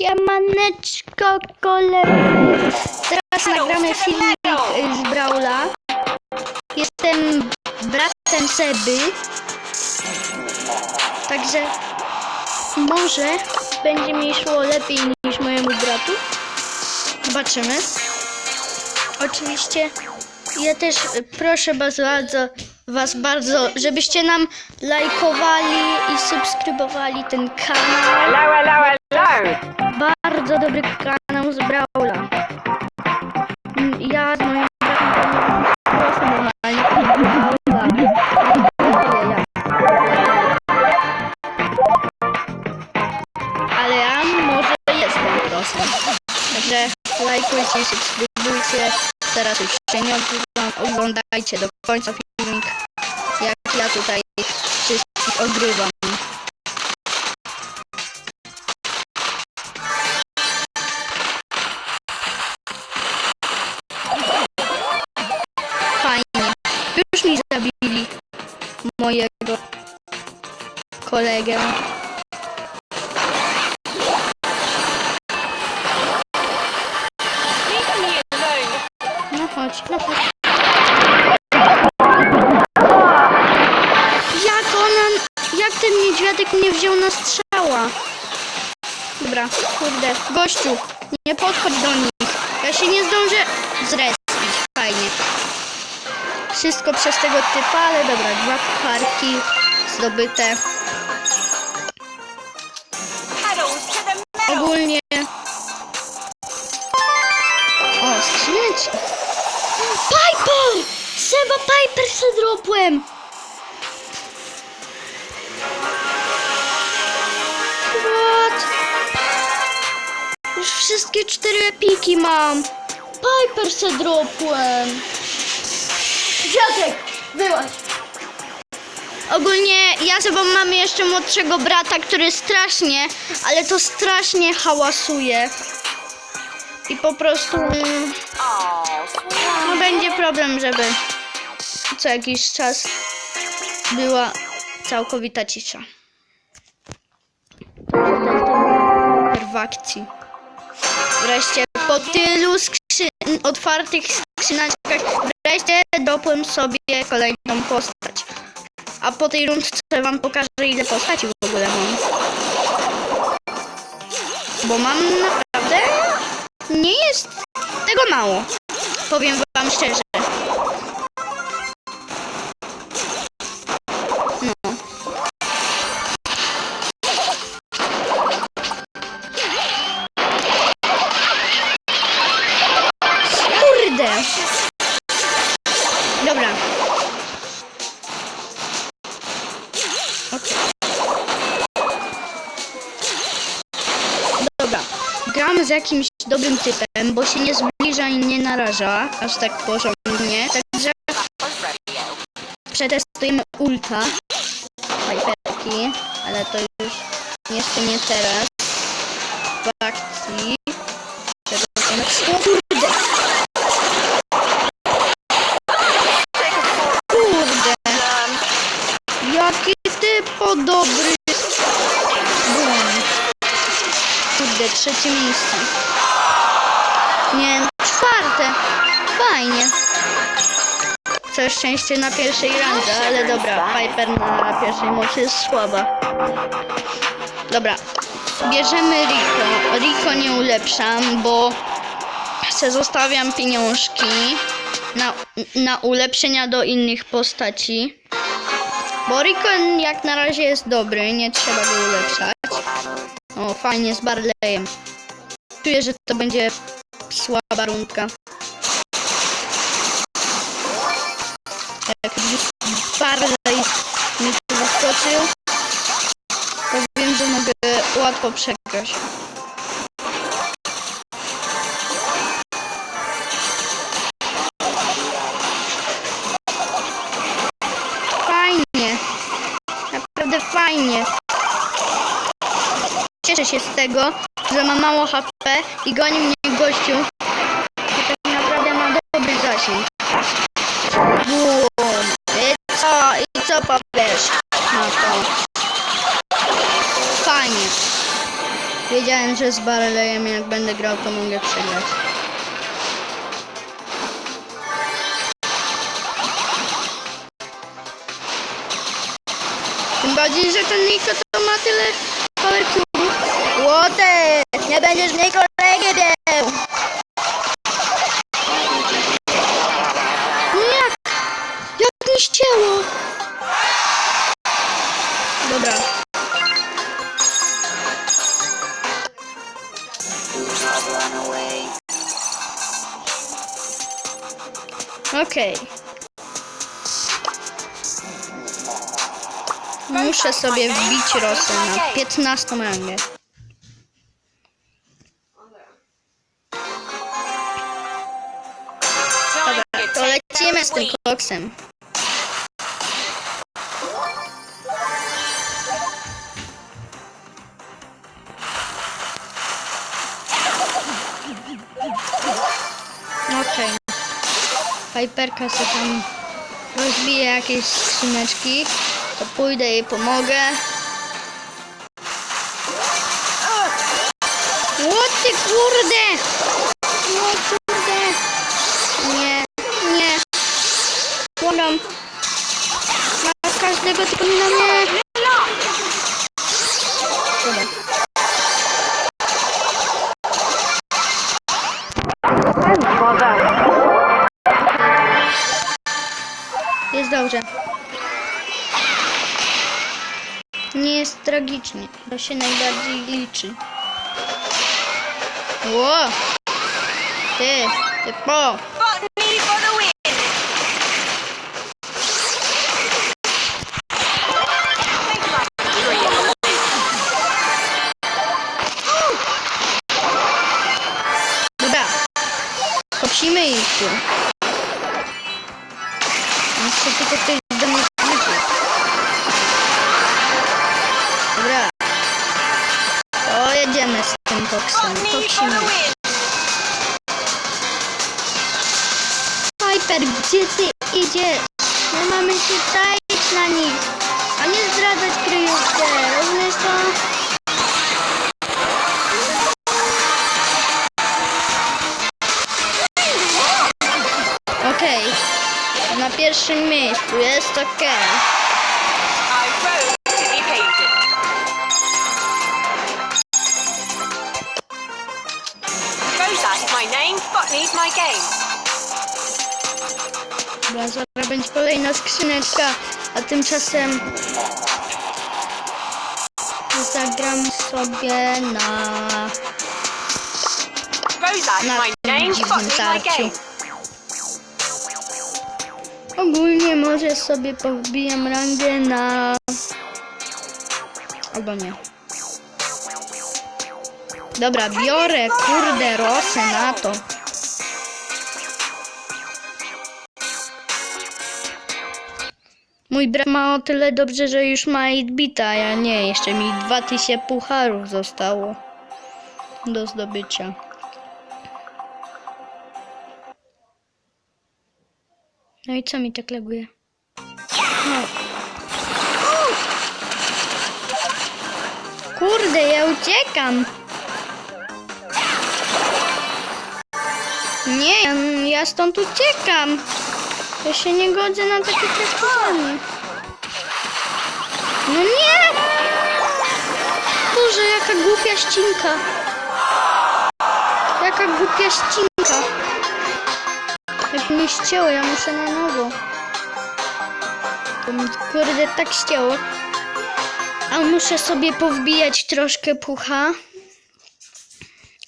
Siemaneczko koledzy! Teraz nagramy filmik z Brawla. Jestem bratem Seby. Także może będzie mi szło lepiej niż mojemu bratu. Zobaczymy. Oczywiście ja też proszę was bardzo, was bardzo, żebyście nam lajkowali i subskrybowali ten kanał. Bardzo dobry kanał z Brawla. Mm, Ja z moim bratem po prostu normalnie. Ale ja może jestem prosty. Także lajkujcie, subskrybujcie. Teraz już się nie odzywam. Oglądajcie do końca filmik. Jak ja tutaj wszystkich ogrywam. Kolegę. No chodź, no chodź. Jak ona, jak ten niedźwiadek nie wziął na strzała? Dobra, kurde, gościu, nie podchodź do nich. Ja się nie zdążę zrespić, fajnie. Wszystko przez tego typa, ale dobra, dwa kucharki zdobyte. Ogólnie... O, skrzyneczka. Piper! Seba Piper se dropłem! What? Już wszystkie cztery epiki mam. Piper se dropłem. Dziadek, wyłaź. Ogólnie ja sobą mam jeszcze młodszego brata, który strasznie, ale to strasznie hałasuje. I po prostu mm, no, będzie problem, żeby co jakiś czas była całkowita cisza. W akcji. Wreszcie po tylu skrzyn, otwartych skrzyneczkach wreszcie dopłem sobie kolejną postać. A po tej rundce wam pokażę ile postaci w ogóle mam. Bo mam naprawdę nie jest tego mało. Powiem wam szczerze. Jakimś dobrym typem, bo się nie zbliża i nie naraża aż tak porządnie. Także przetestujemy ulta. Hyperki, ale to już jeszcze nie teraz. W akcji. O kurde! Kurde! Jaki ty podobry! Trzecie miejsce. Nie, czwarte. Fajnie. Całe szczęście na pierwszej randze, ale dobra, Piper na pierwszej mocy jest słaba. Dobra, bierzemy Rico. Rico nie ulepszam, bo se zostawiam pieniążki na, na ulepszenia do innych postaci. Bo Rico jak na razie jest dobry, nie trzeba go ulepszać. O, fajnie z Barleyem. Czuję, że to będzie słaba rundka. Jak już Barley mi tu wyskoczył, to wiem, że mogę łatwo przegrać. Się z tego, że ma mało HP i goni mnie gościu. I tak naprawdę ma dobry zasięg. Bum. I co? I co powiesz na to? Fajnie. Wiedziałem, że z Barleyem jak będę grał, to mogę przegrać. Tym bardziej, że ten Niko to ma tyle power Łote! Nie będziesz mnie kolegę No jak? Jak mi ścięło? Dobra. Okej. Muszę sobie wbić Rosę na 15 rangę. Lecimy z tym koksem. Okej. Piperka sobie tam rozbije jakieś skrzyneczki. To pójdę jej pomogę. O ty kurde! Na mnie. Dobra. Jest dobrze. Nie jest tragicznie. To się najbardziej liczy. Ło! Ty, ty po! Piper, gdzie ty idziesz? My mamy się czaić na nich, a nie zdradzać kryjówkę. Rozumiesz to? Okej. Na pierwszym miejscu jest is my name, my game. Dobra, zaraz będzie kolejna skrzyneczka, a tymczasem zagram sobie na, na tym dziwnym tarciu. Ogólnie może sobie powbijam rangę na... Albo nie. Dobra, biorę kurde rosę na to. Mój brat ma o tyle dobrze, że już ma bita, a ja nie. Jeszcze mi 2000 pucharów zostało do zdobycia. No i co mi tak laguje? No. Kurde, ja uciekam. Nie, ja stąd uciekam. Ja się nie godzę na takie traktowanie. No nie! Boże, jaka głupia ścinka. Jaka głupia ścinka. Jak mnie ścięło, ja muszę na nowo. To mi kurde tak ścięło. A muszę sobie powbijać troszkę pucha.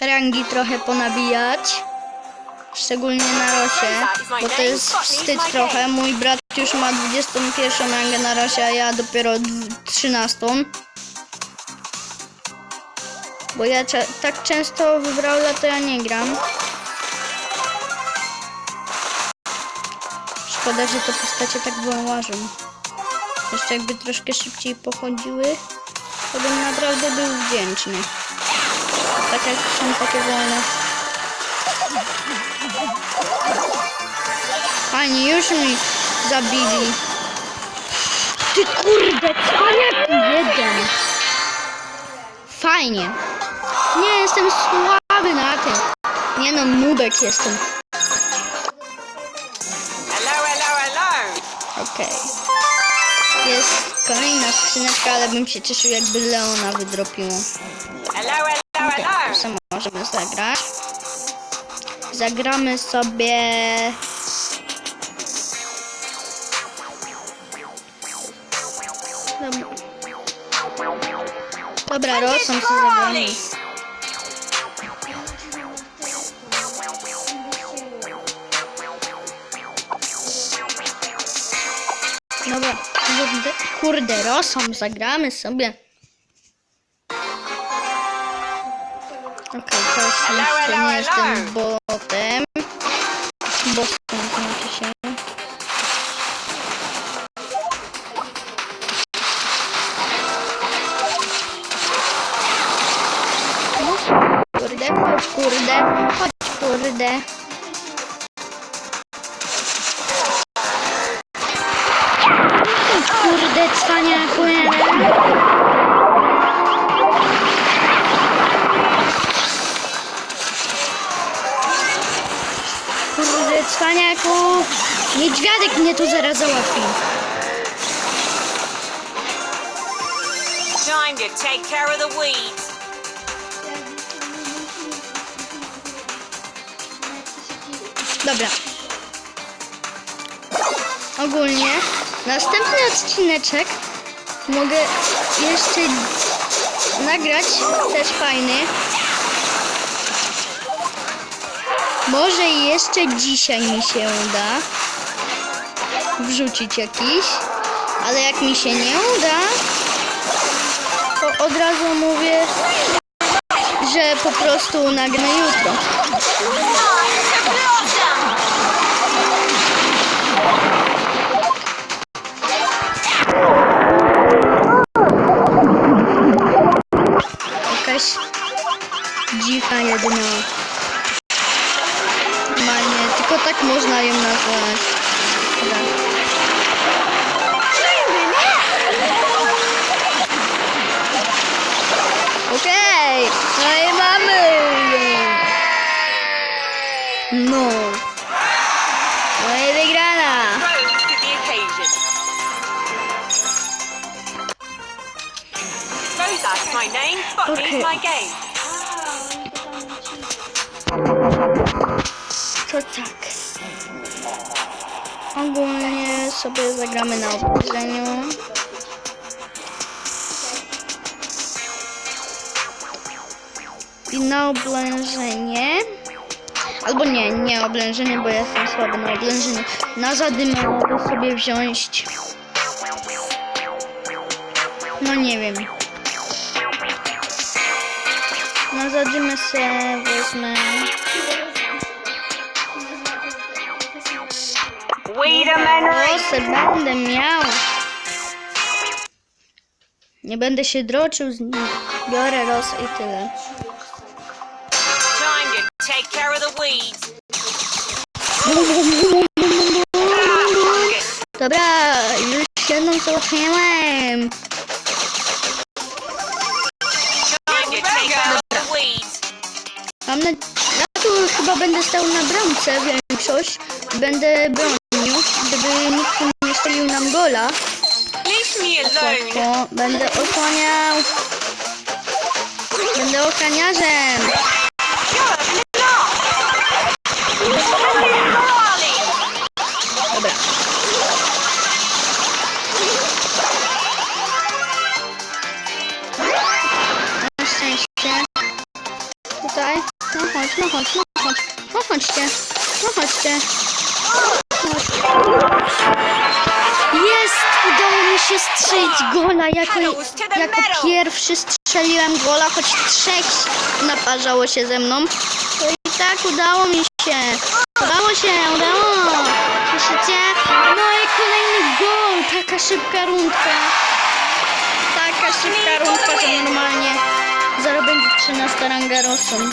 Rangi trochę ponabijać. Szczególnie na rosie, bo to jest wstyd trochę. Mój brat już ma 21 rangę na rosie, a ja dopiero dw- 13. Bo ja tak często w Brawla to ja nie gram. Szkoda, że te postacie tak wyłażą. Jeszcze jakby troszkę szybciej pochodziły, to bym naprawdę był wdzięczny. Tak jak są takie wolne. Fajnie, już mi zabili. Ty kurde, cwaniak jeden. Fajnie. Nie, jestem słaby na tym. Nie no, nubek jestem. Hello, hello, hello. Okej. Jest kolejna skrzyneczka, ale bym się cieszył jakby Leona wydropiło. Hello, hello, hello. to samo możemy zagrać. Zagramy sobie... Dobra, Rosą sobie zagramy. Dobra, kurde, kurde, Rosą zagramy sobie. Okej, jest Hello, jeszcze nie jestem botem. Bosem znaczy się. Kurde, chodź kurde, chodź kurde. Kurde, cwaniaku, Niedźwiadek mnie tu zaraz załatwi. Time to take care of the weeds. Dobra. Ogólnie następny odcineczek mogę jeszcze nagrać, też fajny. Może jeszcze dzisiaj mi się uda wrzucić jakiś, ale jak mi się nie uda, to od razu mówię, że po prostu nagnę jutro. My name, Botany's Okay. my game. To tak. Ogólnie sobie zagramy na obudzeniu. I na oblężenie. Albo nie, nie oblężenie, bo ja jestem słaby na oblężenie. Na zadymę mogę sobie wziąć. No nie wiem. Zadymę sobie wezmę. Weederman Rosę będę miał. Nie będę się droczył z nim. Biorę rosę i tyle. Dobra, już jedną załatwiłem. Mam na... Ja tu chyba będę stał na bramce większość. Będę bronił, gdyby nikt nie strzelił nam gola. Me alone. Łatwo. Będę osłaniał. Będę ochraniarzem. Jako, jako pierwszy strzeliłem gola, choć trzech naparzało się ze mną. To i tak udało mi się. Udało się, udało. Słyszycie? No i kolejny gol. Taka szybka rundka. Taka szybka rundka, że normalnie zaraz będzie 13 ranga rosą.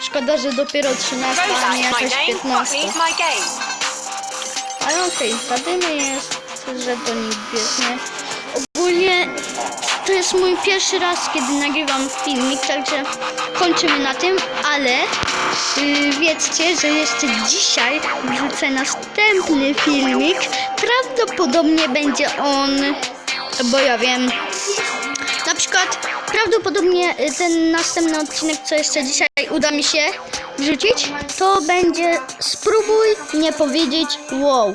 Szkoda, że dopiero 13, a nie jakaś name, 15. Botany's my game. Ale okej, zadymy jest, że to nic jest, nie? Ogólnie to jest mój pierwszy raz, kiedy nagrywam filmik, także kończymy na tym, ale yy, wiedzcie, że jeszcze dzisiaj wrzucę następny filmik. Prawdopodobnie będzie on, bo ja wiem, na przykład prawdopodobnie y, ten następny odcinek, co jeszcze dzisiaj uda mi się wrzucić, to będzie spróbuj nie powiedzieć wow.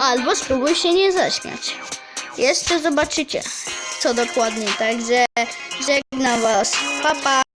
Albo spróbuj się nie zaśmiać. Jeszcze zobaczycie, co dokładnie. Także żegnam Was. Pa, pa.